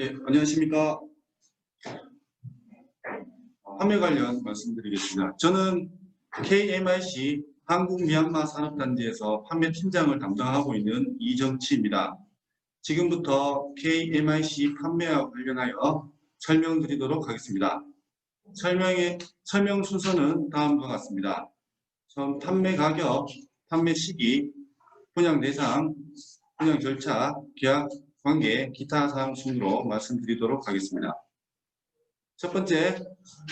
예, 안녕하십니까. 판매 관련 말씀드리겠습니다. 저는 KMIC 한국미얀마 산업단지에서 판매 팀장을 담당하고 있는 이정치입니다. 지금부터 KMIC 판매와 관련하여 설명드리도록 하겠습니다. 설명의 설명 순서는 다음과 같습니다. 전 판매 가격, 판매 시기, 분양 대상, 분양 절차, 계약 관계, 기타 사항 순으로 말씀드리도록 하겠습니다. 첫 번째,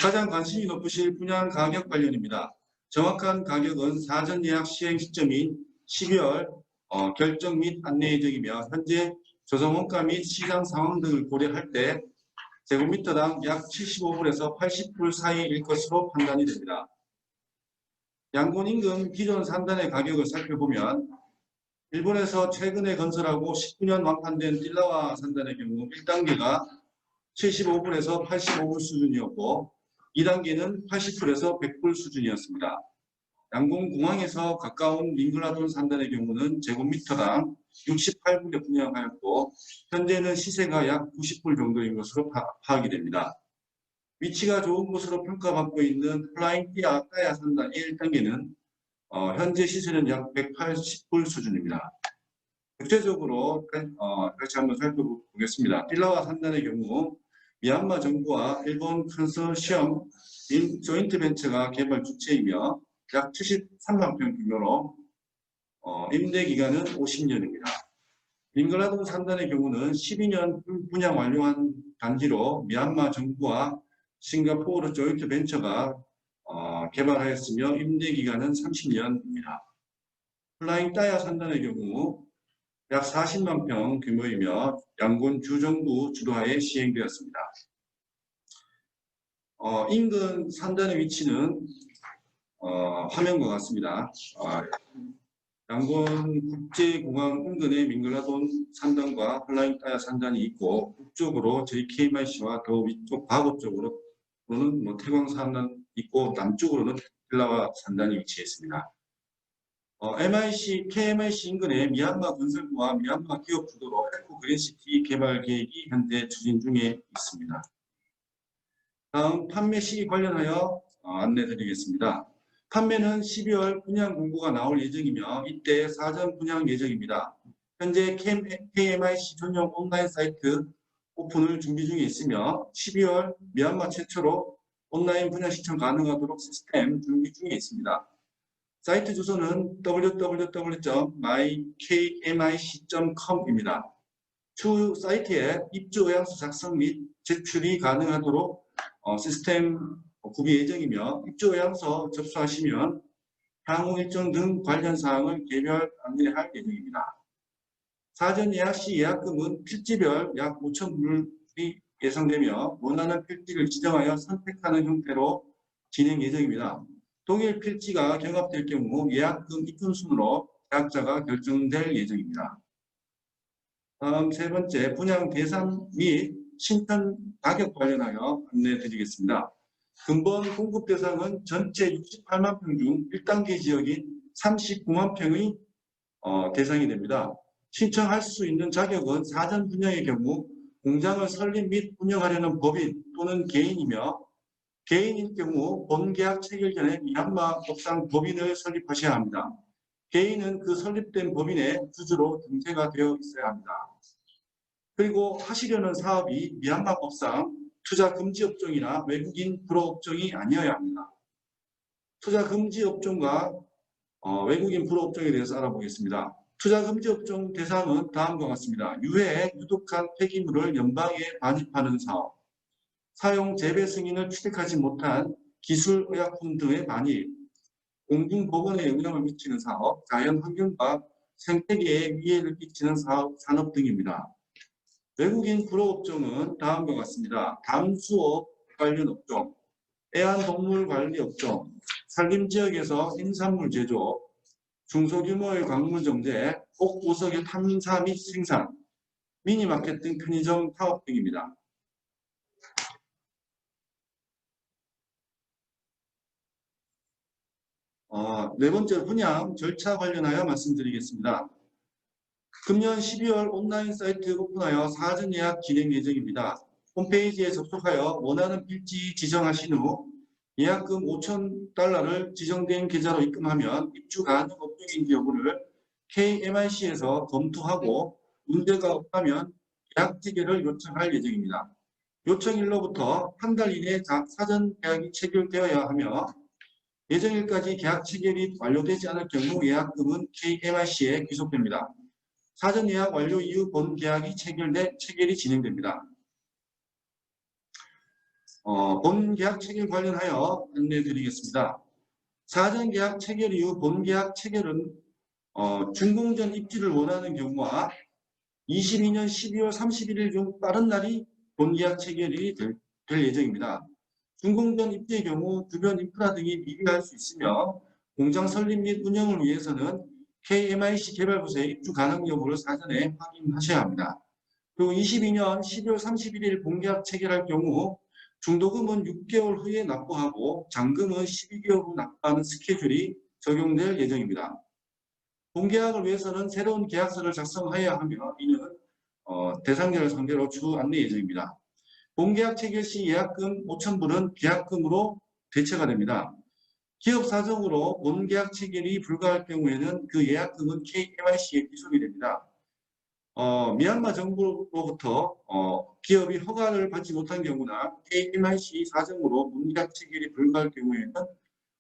가장 관심이 높으실 분양 가격 관련입니다. 정확한 가격은 사전 예약 시행 시점인 12월 어, 결정 및 안내 예정이며 현재 조성 원가 및 시장 상황 등을 고려할 때 제곱미터당 약 75불에서 80불 사이일 것으로 판단이 됩니다. 양곤 인근 기존 산단의 가격을 살펴보면 일본에서 최근에 건설하고 19년 완판된 딜라와 산단의 경우 1단계가 75불에서 85불 수준이었고 2단계는 80불에서 100불 수준이었습니다. 양곤공항에서 가까운 링글라돈 산단의 경우는 제곱미터당 68불에 분양하였고 현재는 시세가 약 90불 정도인 것으로 파, 파악이 됩니다. 위치가 좋은 곳으로 평가받고 있는 플라잉 띠아 까야 산단 1단계는 어, 현재 시세는 약 180불 수준입니다. 구체적으로 어, 같이 한번 살펴보겠습니다. 필라와 산단의 경우 미얀마 정부와 일본 컨소시엄 인 조인트 벤처가 개발 주체이며 약 73만 평 규모로 어, 임대 기간은 50년입니다. 링글라동 산단의 경우는 12년 분양 완료한 단지로 미얀마 정부와 싱가포르 조인트 벤처가 어, 개발하였으며 임대 기간은 30년입니다. 플라잉 따야 산단의 경우 약 40만 평 규모이며 양곤 주정부 주도하에 시행되었습니다. 어, 인근 산단의 위치는 어, 화면과 같습니다. 어, 양곤 국제공항 인근에 밍글라돈 산단과 플라잉 따야 산단이 있고 북쪽으로 저희 KMIC와 더 위쪽 바고 쪽으로는 뭐 태광 산단 있고 남쪽으로는 필라와 산단이 위치해 있습니다. 어, MIC, KMIC 인근의 미얀마 건설부와 미얀마 기업 주도로 에코 그린시티 개발 계획이 현재 추진 중에 있습니다. 다음 판매 시기 관련하여 어, 안내드리겠습니다. 판매는 12월 분양 공고가 나올 예정이며 이때 사전 분양 예정입니다. 현재 KMIC 전용 온라인 사이트 오픈을 준비 중에 있으며 12월 미얀마 최초로 온라인 분양 신청 가능하도록 시스템 준비 중에 있습니다. 사이트 주소는 www.mykmic.com입니다. 추후 사이트에 입주 의향서 작성 및 제출이 가능하도록 어, 시스템 구비 예정이며 입주 의향서 접수하시면 향후 일정 등 관련 사항을 개별 안내할 예정입니다. 사전 예약 시 예약금은 필지별 약 5,000불이 예상되며 원하는 필지를 지정하여 선택하는 형태로 진행 예정입니다. 동일 필지가 경합될 경우 예약금 입금 순으로 계약자가 결정될 예정입니다. 다음 세 번째 분양 대상 및 신청 가격 관련하여 안내 드리겠습니다. 근본 공급 대상은 전체 68만 평 중 1단계 지역인 39만 평의 어, 대상이 됩니다. 신청할 수 있는 자격은 사전 분양의 경우 공장을 설립 및 운영하려는 법인 또는 개인이며 개인일 경우 본계약 체결 전에 미얀마 법상 법인을 설립하셔야 합니다. 개인은 그 설립된 법인의 주주로 등재가 되어 있어야 합니다. 그리고 하시려는 사업이 미얀마 법상 투자 금지 업종이나 외국인 불허 업종이 아니어야 합니다. 투자 금지 업종과 어, 외국인 불허 업종에 대해서 알아보겠습니다. 투자금지 업종 대상은 다음과 같습니다. 유해에 유독한 폐기물을 연방에 반입하는 사업, 사용 재배 승인을 취득하지 못한 기술 의약품 등의 반입, 공중보건에 영향을 미치는 사업, 자연환경과 생태계에 위해를 끼치는 사업, 산업 등입니다. 외국인 불허업종은 다음과 같습니다. 담수업 관련 업종, 애완동물 관리 업종, 산림지역에서 인산물 제조, 중소규모의 광물 정제, 옥보석의 탐사 및 생산, 미니마켓 등 편의점 사업 등입니다. 어, 네 번째 분양 절차 관련하여 말씀드리겠습니다. 금년 12월 온라인 사이트 오픈하여 사전 예약 진행 예정입니다. 홈페이지에 접속하여 원하는 필지 지정하신 후 예약금 5천 달러를 지정된 계좌로 입금하면 입주 가능 업종인지 여부를 KMIC에서 검토하고 문제가 없다면 계약 체결을 요청할 예정입니다. 요청일로부터 한 달 이내 자- 사전 계약이 체결되어야 하며 예정일까지 계약 체결이 완료되지 않을 경우 예약금은 KMIC에 귀속됩니다. 사전 예약 완료 이후 본 계약이 체결돼 체결이 진행됩니다. 어, 본 계약 체결 관련하여 안내 드리겠습니다. 사전 계약 체결 이후 본 계약 체결은 어, 준공전 입주를 원하는 경우와 22년 12월 31일 중 빠른 날이 본 계약 체결이 될, 될 예정입니다. 준공전 입주의 경우 주변 인프라 등이 미비할 수 있으며 공장 설립 및 운영을 위해서는 KMIC 개발부서의 입주 가능 여부를 사전에 확인하셔야 합니다. 그리고 22년 12월 31일 본계약 체결할 경우 중도금은 6개월 후에 납부하고 잔금은 12개월 후 납부하는 스케줄이 적용될 예정입니다. 본계약을 위해서는 새로운 계약서를 작성해야 하며 이는 어, 대상자를 상대로 추후 안내 예정입니다. 본계약 체결 시 예약금 5천불은 계약금으로 대체가 됩니다. 기업 사정으로 본계약 체결이 불가할 경우에는 그 예약금은 KMIC에 귀속이 됩니다. 어, 미얀마 정부로부터 어, 기업이 허가를 받지 못한 경우나 KMIC 사정으로 문계약 체결이 불가할 경우에는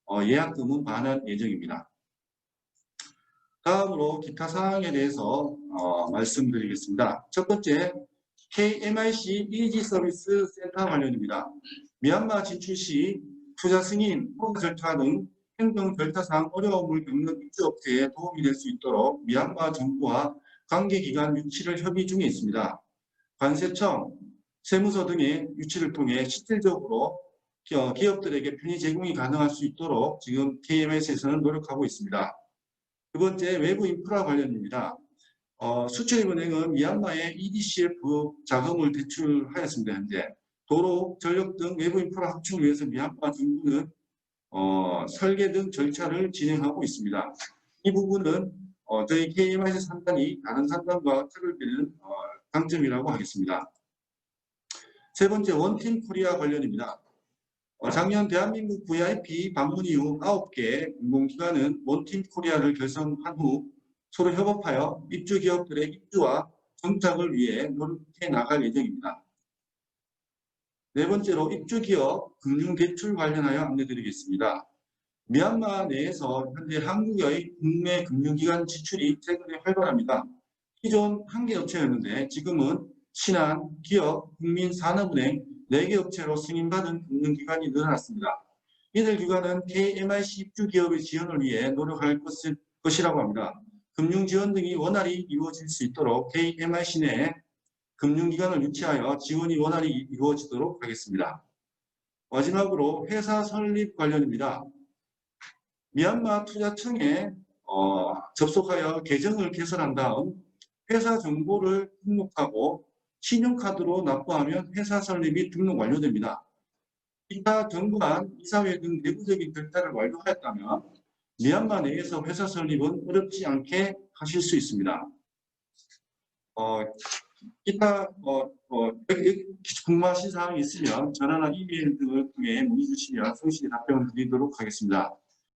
어, 예약금은 반환 예정입니다. 다음으로 기타 사항에 대해서 어, 말씀드리겠습니다. 첫 번째, KMIC 이지 서비스 센터 관련입니다. 미얀마 진출 시 투자 승인, 허가 절차 등 행정 절차상 어려움을 겪는 입주업체에 도움이 될 수 있도록 미얀마 정부와 관계기관 유치를 협의 중에 있습니다. 관세청, 세무서 등의 유치를 통해 실질적으로 기- 기업들에게 편의 제공이 가능할 수 있도록 지금 KMS에서는 노력하고 있습니다. 두 번째, 외부 인프라 관련입니다. 어, 수출입은행은 미얀마에 EDCF 자금을 대출하였습니다. 현재 도로, 전력 등 외부 인프라 확충을 위해서 미얀마 정부는 어, 설계 등 절차를 진행하고 있습니다. 이 부분은 어, 저희 KMIC 산단이 다른 산단과 차별되는 어, 강점이라고 하겠습니다. 세 번째 원팀 코리아 관련입니다. 어, 작년 대한민국 VIP 방문 이후 9개 공공기관은 원팀 코리아를 결성한 후 서로 협업하여 입주 기업들의 입주와 정착을 위해 노력해 나갈 예정입니다. 네 번째로 입주 기업 금융 대출 관련하여 안내드리겠습니다. 미얀마 내에서 현재 한국의 국내 금융기관 지출이 최근에 활발합니다. 기존 한 개 업체였는데 지금은 신한, 기업, 국민산업은행 4개 업체로 승인받은 금융기관이 늘어났습니다. 이들 기관은 KMIC 입주 기업의 지원을 위해 노력할 것을, 것이라고 합니다. 금융 지원 등이 원활히 이루어질 수 있도록 KMIC 내 금융기관을 유치하여 지원이 원활히 이루어지도록 하겠습니다. 마지막으로 회사 설립 관련입니다. 미얀마 투자청에 어, 접속하여 계정을 개설한 다음 회사 정보를 등록하고 신용카드로 납부하면 회사 설립이 등록 완료됩니다. 기타 정부안, 이사회 등 내부적인 절차를 완료하였다면 미얀마 내에서 회사 설립은 어렵지 않게 하실 수 있습니다. 어, 기타 어, 어, 궁금하신 사항이 있으면 전화나 이메일 등을 통해 문의 주시면 성실히 답변을 드리도록 하겠습니다.